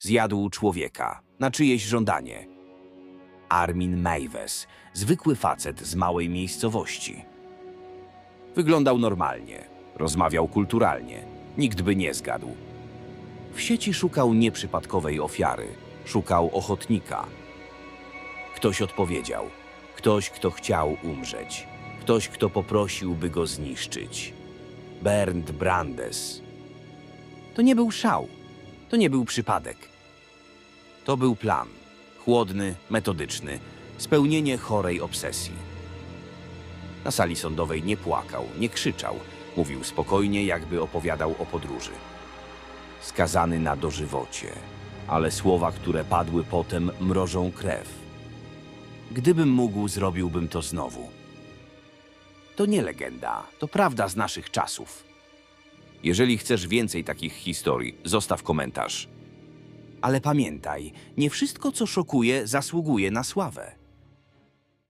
Zjadł człowieka, na czyjeś żądanie. Armin Meiwes, zwykły facet z małej miejscowości. Wyglądał normalnie, rozmawiał kulturalnie, nikt by nie zgadł. W sieci szukał nieprzypadkowej ofiary, szukał ochotnika. Ktoś odpowiedział, ktoś, kto chciał umrzeć, ktoś, kto poprosił, by go zniszczyć. Bernd Brandes. To nie był szał, to nie był przypadek. To był plan, chłodny, metodyczny, spełnienie chorej obsesji. Na sali sądowej nie płakał, nie krzyczał, mówił spokojnie, jakby opowiadał o podróży. Skazany na dożywocie, ale słowa, które padły potem, mrożą krew. Gdybym mógł, zrobiłbym to znowu. To nie legenda, to prawda z naszych czasów. Jeżeli chcesz więcej takich historii, zostaw komentarz. Ale pamiętaj, nie wszystko, co szokuje, zasługuje na sławę.